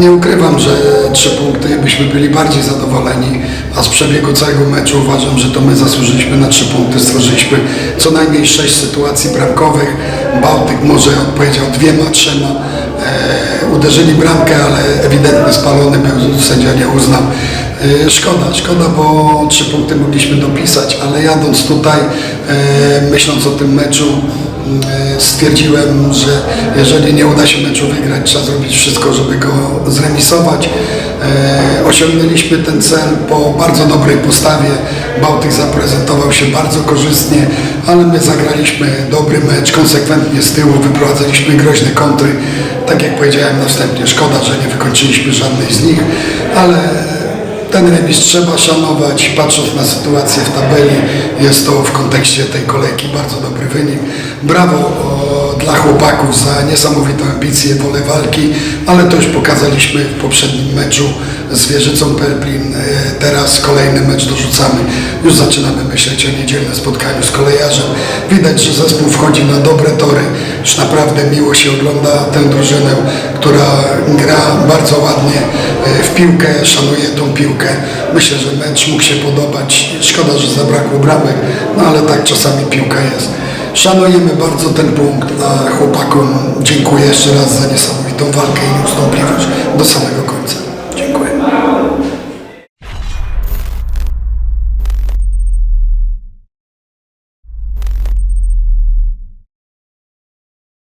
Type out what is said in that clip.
nie ukrywam, że trzy punkty byśmy byli bardziej zadowoleni, a z przebiegu całego meczu uważam, że to my zasłużyliśmy na trzy punkty. Stworzyliśmy co najmniej sześć sytuacji bramkowych. Bałtyk może odpowiedział dwiema, trzema. E, uderzyli bramkę, ale ewidentnie spalony był, sędzia nie uznał. E, Szkoda, szkoda, bo trzy punkty mogliśmy dopisać, ale jadąc tutaj, e, myśląc o tym meczu, stwierdziłem, że jeżeli nie uda się meczu wygrać, trzeba zrobić wszystko, żeby go zremisować. E, Osiągnęliśmy ten cel po bardzo dobrej postawie. Bałtyk zaprezentował się bardzo korzystnie, ale my zagraliśmy dobry mecz, konsekwentnie z tyłu wyprowadzaliśmy groźne kontry. Tak jak powiedziałem na wstępie, szkoda, że nie wykończyliśmy żadnej z nich, ale ten remis trzeba szanować, patrząc na sytuację w tabeli, jest to w kontekście tej kolejki bardzo dobry wynik. Brawo o, dla chłopaków za niesamowitą ambicję, wolę walki, ale to już pokazaliśmy w poprzednim meczu z Wieżycą Perplin. E, Teraz kolejny mecz dorzucamy. Już zaczynamy myśleć o niedzielnym spotkaniu z kolejarzem. Widać, że zespół wchodzi na dobre tory. Już naprawdę miło się ogląda tę drużynę, która gra bardzo ładnie e, w piłkę, szanuje tą piłkę. Myślę, że mecz mógł się podobać. Szkoda, że zabrakło bramek, no ale tak czasami piłka jest. Szanujemy bardzo ten punkt, a chłopakom dziękuję jeszcze raz za niesamowitą walkę i nieustępliwość do samego końca.